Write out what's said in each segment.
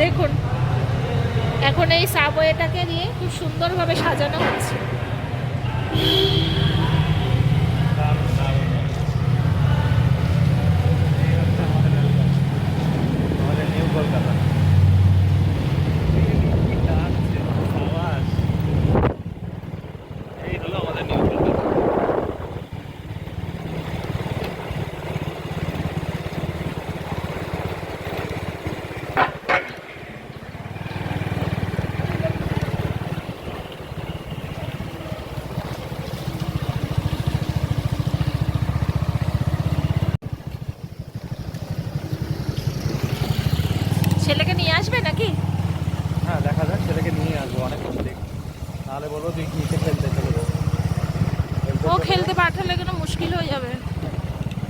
দেখুন এখন এই সাবওয়েটাকে দিয়ে খুব সুন্দরভাবে সাজানো হচ্ছে দারুণ, দারুণ। এই হচ্ছে আমাদের রেলপথ। আমাদের নিউ কলকাতা কি ডাকছে, আওয়াজ। এই হলো আমাদের নিউ কলকাতা ছেলেকে নিয়ে আসবে নাকি হ্যাঁ দেখা যাক ছেলেকে নিয়ে আসব অনেক দেখি। তাহলে বলব তুই নিচে খেলতে চলে যাব। ও খেলতে পাঠালে কেন মুশকিল হয়ে যাবে।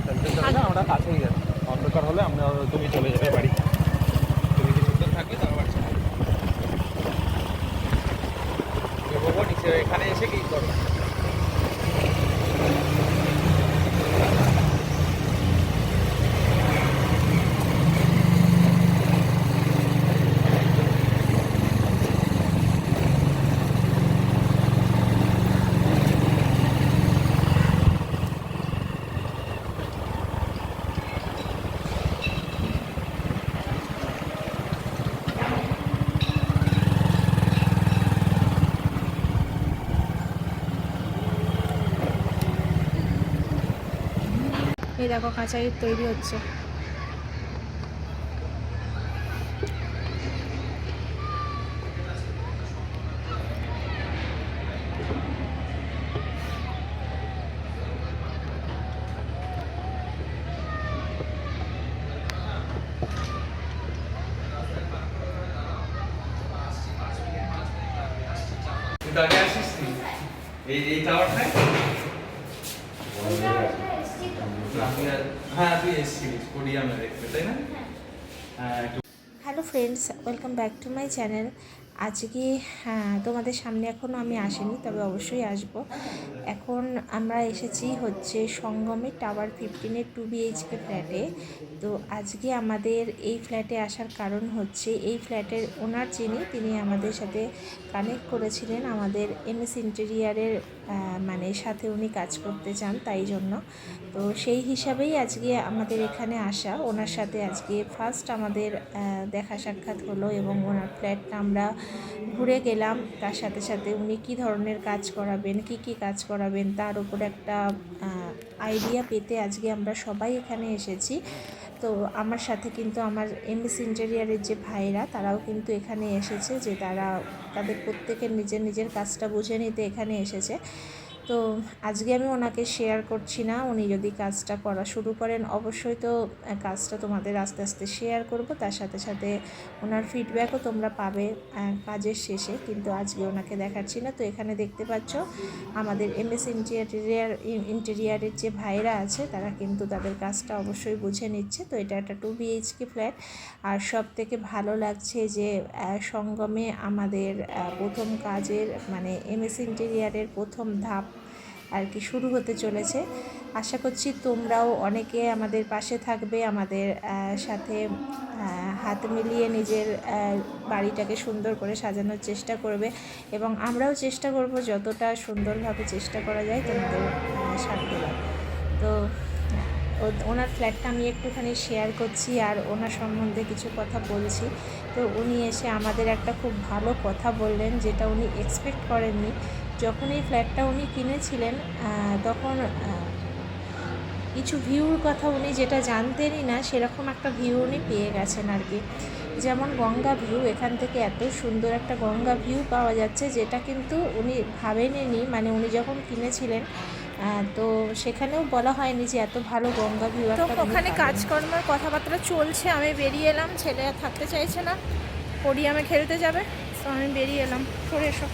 খেলতে চলে যা, আমরা কাছেই যাচ্ছি অন্ধকার হলে আমরা তুমি চলে যাবে বাড়ি। তুমি কিছুক্ষণ থাকবে তারপর বাড়ি চলে যাবে। এখানে এসে কি করো এই দেখো কাঁচা ইট তৈরি হচ্ছে। এই এই টাওয়ারটায় হ্যাঁ হ্যাঁ hello friends welcome back to my channel আজকে তোমাদের সামনে এখনও আমি আসিনি, তবে অবশ্যই আসব। এখন আমরা এসেছি হচ্ছে সঙ্গমে টাওয়ার ফিফটিনের টু বিএইচকে ফ্ল্যাটে তো আজকে আমাদের এই ফ্ল্যাটে আসার কারণ হচ্ছে, এই ফ্ল্যাটের ওনার যিনি, তিনি আমাদের সাথে কানেক্ট করেছিলেন আমাদের এমএস ইন্টেরিয়ারের মানে সাথে উনি কাজ করতে চান তাই জন্য। তো সেই হিসাবেই আজকে আমাদের এখানে আসা। ওনার সাথে আজকে ফার্স্ট আমাদের দেখা সাক্ষাৎ হলো এবং ওনার ফ্ল্যাটটা আমরা ঘুরে গেলাম। তার সাথে সাথে উনি কী ধরনের কাজ করাবেন, কি কি কাজ করাবেন, তার উপর একটা আইডিয়া পেতে আজকে আমরা সবাই এখানে এসেছি। তো আমার সাথে কিন্তু আমার এমএস ইন্টেরিয়ারের যে ভাইরা, তারাও কিন্তু এখানে এসেছে যে তারা তাদের প্রত্যেকের নিজের নিজের কাজটা বুঝে নিতে এখানে এসেছে। তো আজকে আমি ওনাকে শেয়ার করছি না। উনি যদি কাজটা করা শুরু করেন, অবশ্যই তো কাজটা তোমাদের আস্তে আস্তে শেয়ার করব। তার সাথে সাথে ওনার ফিডব্যাকও তোমরা পাবে কাজের শেষে। কিন্তু আজকে ওনাকে দেখাচ্ছি না। তো এখানে দেখতে পাচ্ছ, আমাদের এমএস ইন্টেরিয়ার ইন্টেরিয়ারের যে ভাইরা আছে, তারা কিন্তু তাদের কাজটা অবশ্যই বুঝে নিচ্ছে। তো এটা একটা টু বিএইচকে ফ্ল্যাট আর সব থেকে ভালো লাগছে যে সঙ্গমে আমাদের প্রথম কাজের মানে এমএস ইন্টেরিয়ারের প্রথম ধাপ আর কি শুরু হতে চলেছে। আশা করছি তোমরাও অনেকে আমাদের পাশে থাকবে, আমাদের সাথে হাত মিলিয়ে নিজের বাড়িটাকে সুন্দর করে সাজানোর চেষ্টা করবে এবং আমরাও চেষ্টা করব যতটা সুন্দরভাবে চেষ্টা করা যায় তোমাদের দেওয়ার তো ওনার ফ্ল্যাটটা আমি একটুখানি শেয়ার করছি আর ওনার সম্বন্ধে কিছু কথা বলছি। তো উনি এসে আমাদের একটা খুব ভালো কথা বললেন যেটা উনি এক্সপেক্ট করেননি। যখন এই ফ্ল্যাটটা উনি কিনেছিলেন তখন কিছু ভিউর কথা উনি যেটা জানতেনই না সেরকম একটা ভিউ উনি পেয়ে গেছেন আর কি। যেমন গঙ্গা ভিউ এখান থেকে এত সুন্দর একটা গঙ্গা ভিউ পাওয়া যাচ্ছে যেটা কিন্তু উনি ভাবেননি মানে উনি যখন কিনেছিলেন তো সেখানেও বলা হয়নি যে এত ভালো গঙ্গা ভিউ তো ওখানে কাজকর্মের কথাবার্তা চলছে আমি বেরিয়ে এলাম ছেলে থাকতে চাইছে না পডিয়ামে খেলতে যাবে তো আমি বেরিয়ে এলাম। সরে এসো।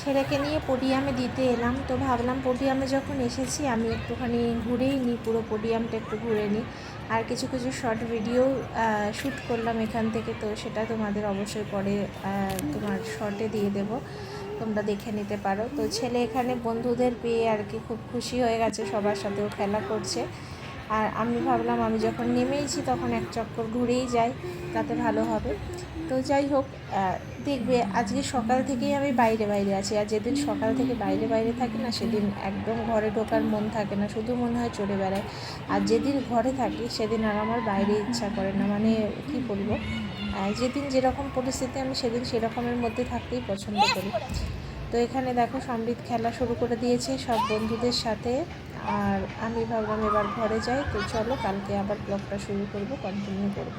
ছেলেকে নিয়ে পোডিয়ামে দিতে এলাম। তো ভাবলাম পোডিয়ামে যখন এসেছি, আমি একটুখানি ঘুরেই নিই, পুরো পোডিয়ামটা একটু ঘুরে নিই। আর কিছু কিছু শর্ট ভিডিও শ্যুট করলাম এখান থেকে। তো সেটা তোমাদের অবশ্যই পরে তোমার শর্টে দিয়ে দেব। তোমরা দেখে নিতে পারো। তো ছেলে এখানে বন্ধুদের পেয়ে আর কি খুব খুশি হয়ে গেছে। সবার সাথেও খেলা করছে। আর আমি ভাবলাম, আমি যখন নেমেইছি তখন এক চক্কর ঘুরেই যাই, তাতে ভালো হবে। তো যাই হোক দেখবে আজকে সকাল থেকেই আমি বাইরে বাইরে আছি। আর যেদিন সকাল থেকে বাইরে বাইরে থাকি না, সেদিন একদম ঘরে ঢোকার মন থাকে না, শুধু মনে হয় চলে বেড়ায় আর যেদিন ঘরে থাকি, সেদিন আর আমার বাইরে ইচ্ছা করে না। মানে কি বলব? যেদিন যেরকম পরিস্থিতি, আমি সেদিন সেরকমের মধ্যে থাকতেই পছন্দ করি। তো এখানে দেখো সমৃদ্ধ খেলা শুরু করে দিয়েছে সব বন্ধুদের সাথে। আর আমি ভাবলাম এবার ঘরে যাই, তো চলো কালকে আবার ব্লগটা শুরু করব কন্টিনিউ করব।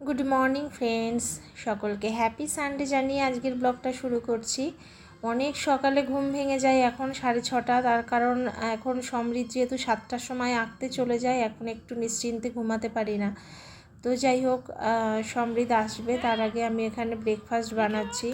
গুড মর্নিং ফ্রেন্ডস সকলকে হ্যাপি সানডে জানিয়ে আজকের ব্লগটা শুরু করছি। অনেক সকালে ঘুম ভেঙে যায়, এখন সাড়ে ছটা। তার কারণ এখন সমৃদ্ধ যেহেতু সাতটার সময় আঁকতে চলে যায়, এখন একটু নিশ্চিন্তে ঘুমাতে পারি না। তো যাই হোক সমৃদ্ধ আসবে, তার আগে আমি এখানে ব্রেকফাস্ট বানাচ্ছি।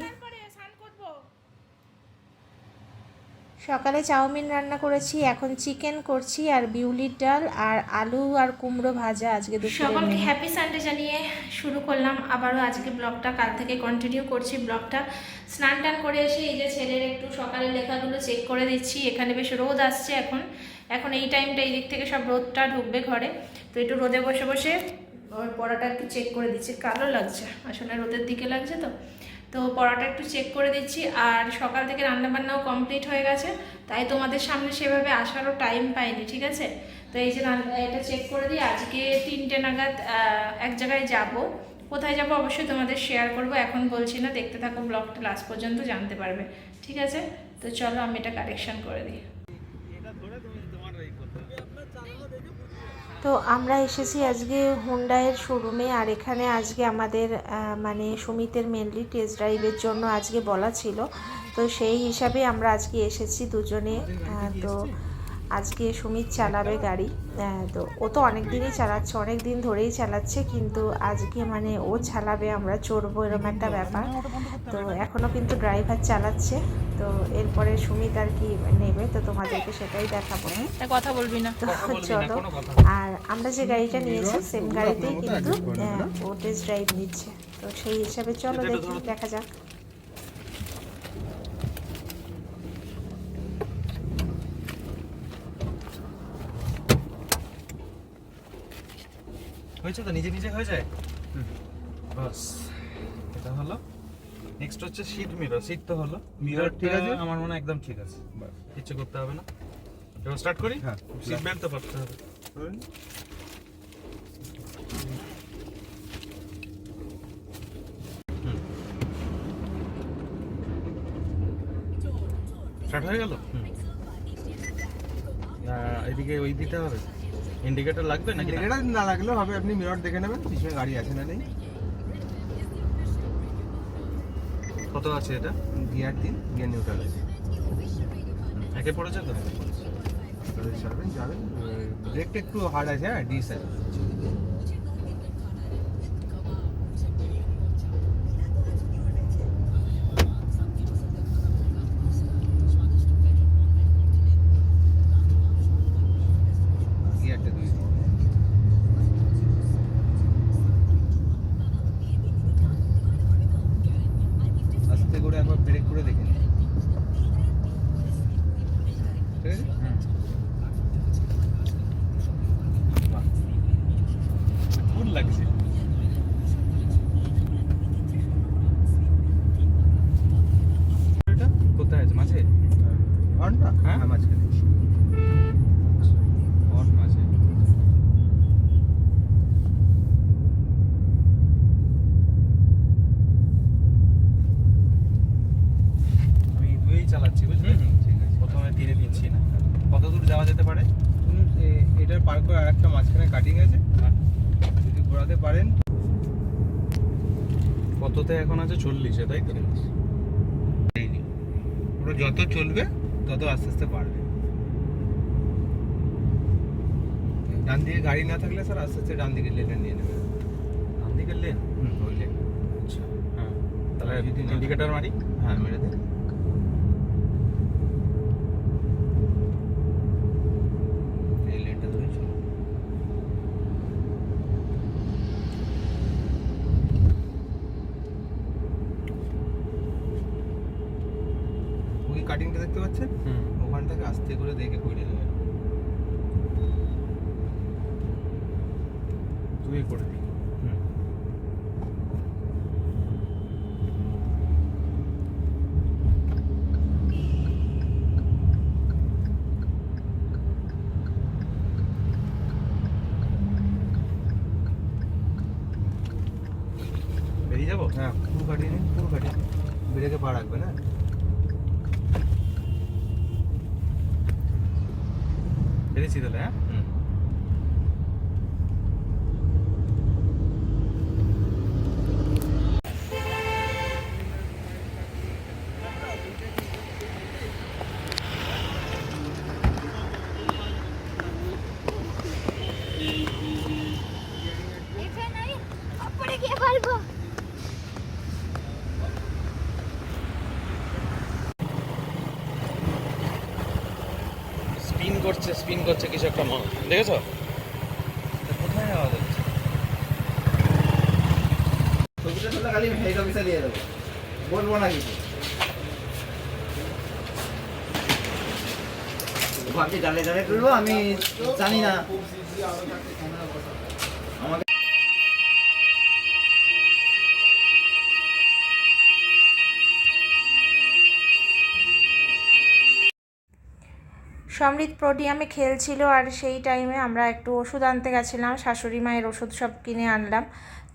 সকালে চাউমিন রান্না করেছি, এখন চিকেন করছি আর বিউলির ডাল আর আলু আর কুমড়ো ভাজা আজকে সকলকে হ্যাপি সানডে জানিয়ে শুরু করলাম। আবারও আজকে ব্লগটা, কাল থেকে কন্টিনিউ করছি ব্লগটা। স্নান টান করে এসে এই যে ছেলের একটু সকালের লেখাগুলো চেক করে দিচ্ছি। এখানে বেশ রোদ আসছে এখন। এখন এই টাইমটা এই দিক থেকে সব রোদটা ঢুকবে ঘরে। তো একটু রোদে বসে বসে ওর পড়াটা একটু চেক করে দিচ্ছি। কালো লাগছে। আসলে রোদের দিকে লাগছে তো। তো পড়াটা একটু চেক করে দিচ্ছি। আর সকাল থেকে রান্নাবান্নাও কমপ্লিট হয়ে গেছে। তাই তোমাদের সামনে সেভাবে আসারও টাইম পাইনি, ঠিক আছে? তো এই যে এটা চেক করে দিই আজকে তিনটে নাগাদ এক জায়গায় যাব। কোথায় যাব অবশ্যই তোমাদের শেয়ার করব। এখন বলছি না, দেখতে থাকো ব্লগটা লাস্ট পর্যন্ত জানতে পারবে। ঠিক আছে? তো চলো আমি এটা কারেকশান করে দিই। তো আমরা এসেছি আজকে হুন্ডায়ের শোরুমে আর এখানে আজকে আমাদের মানে সুমিতের মেনলি টেস্ট ড্রাইভের জন্য আজকে বলা ছিল। তো সেই হিসাবে আমরা আজকে এসেছি দুজনে তো আজকে সুমিত চালাবে গাড়ি। আহ, তো ও তো অনেক দিনই চালাচ্ছে অনেক দিন ধরেই চালাচ্ছে কিন্তু আজকে মানে ও চালাবে আমরা চড়বো এরকম একটা ব্যাপার। তো এখনও কিন্তু ড্রাইভার চালাচ্ছে তো এরপরে সুমিত আর কি নেবে তো তোমাদেরকে সেটাই দেখাবো। কথা বলবি না? তো চলো। আর আমরা যে গাড়িটা নিয়েছি সেম গাড়িতেই কিন্তু আহ, ও টেস্ট ড্রাইভ নিচ্ছে। তো সেই হিসাবে চলো দেখি দেখা যাক। হয়েছে তো? নিজে নিজে হয়ে যায়? বাস এটা হলো। নেক্সট হচ্ছে সিট মিরর সিট তো হলো। মিরর ঠিক আছে? আমার মনে একদম ঠিক আছে। কিচ্ছু করতে হবে না। এবার স্টার্ট করি? হ্যাঁ। সিট বেল্ট তো করতে হবে। স্টার্ট হয়ে গেল? এদিকে ওই দিতে হবে। ইন্ডিকেটর লাগবে নাকি? ইন্ডিকেটর না লাগলেও হবে আপনি মিরর দেখে নেবেন পিছনে গাড়ি আছে না নেই। কত আছে এটা? গিয়ার দিন গিয়ার নিউট্রাল আছে। একে পড়েছে তো? যাবেন ব্রেকটা একটু হার্ড আছে হ্যাঁ ডিস আছে গিয়ারটা দিয়ে দিন। আস্তে করে একবার ব্রেক করে দেখে নিন ঠিক আছে বাহ। ফুল লাগছে এটা কোথায় আছে মাঝে হর্নটা হ্যাঁ? হ্যাঁ মাঝখানে হর্ন মাঝে আমি দুই চালাচ্ছি বুঝলি হুম, হুম, ঠিক আছে। প্রথমে ধীরে দিচ্ছি না কত দূর যাওয়া যেতে পারে শুনুন, এ- এটার পার করে আরেকটা মাঝখানে কাটিং আছে। যদি ঘোরাতে পারেন। কততে এখন আছে? চল্লিশে তাই তো। ওরা যত চলবে তত আস্তে আস্তে বাড়বে। ডান দিকে গাড়ি না থাকলে স্যার আস্তে আস্তে ডান দিকে লেনে নিয়ে নেবে। ডান দিকের লেন হুম ওই লেন আচ্ছা। হ্যাঁ। তাহলে ইন্ডিকেটার মারি। হ্যাঁ মেরে দে এই লেনটা ধরে চলো ওই কাটিংটা দেখতে পাচ্ছেন হুম ওখান থেকে আস্তে করে দেখে করে নেবেন তুই করে দিই হুম বেরিয়ে যাব হ্যাঁ পুরো কাটিয়ে নিন পুরো কাটিয়ে নিন ব্রেকে পা রাখবেন হ্যাঁ বেরিয়েছি তাহলে হ্যাঁ হুম করছে স্পিন করছে কিছু একটা মানুষ দেখেছ? তা কোথায় যাওয়া যাচ্ছে খালি হেড অফিসে দিয়ে দেবো। বলব না কিছু। ভাবছি ডালে ডালে তুলবো আমি জানি না। সমৃদ্ধ প্রোডিয়ামে খেলছিল আর সেই টাইমে আমরা একটু ওষুধ আনতে গেছিলাম শাশুড়ি মায়ের ওষুধ সব কিনে আনলাম।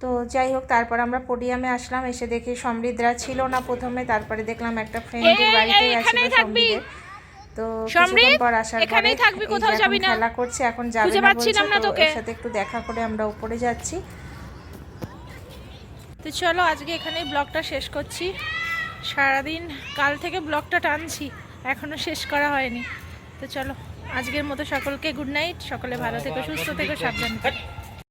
তো যাই হোক তারপর আমরা পোডিয়ামে আসলাম এসে দেখি সমৃদ্ধরা ছিল না প্রথমে তারপরে দেখলাম একটা ফ্রেন্ডের বাড়িতে গেছিল সমৃদ্ধের তো কিছুক্ষণ পর আসার পরে। খেলা করছে এখন যাবে না বলছে তো তোকে। সাথে একটু দেখা করে আমরা উপরে যাচ্ছি। তো চলো আজকে এখানেই ব্লগটা শেষ করছি। সারাদিন কাল থেকে ব্লগটা টানছি এখনও শেষ করা হয়নি। তো চলো আজকের মতো সকলকে গুড নাইট সকলে ভালো থেকো সুস্থ থেকো সাবধান থেকো।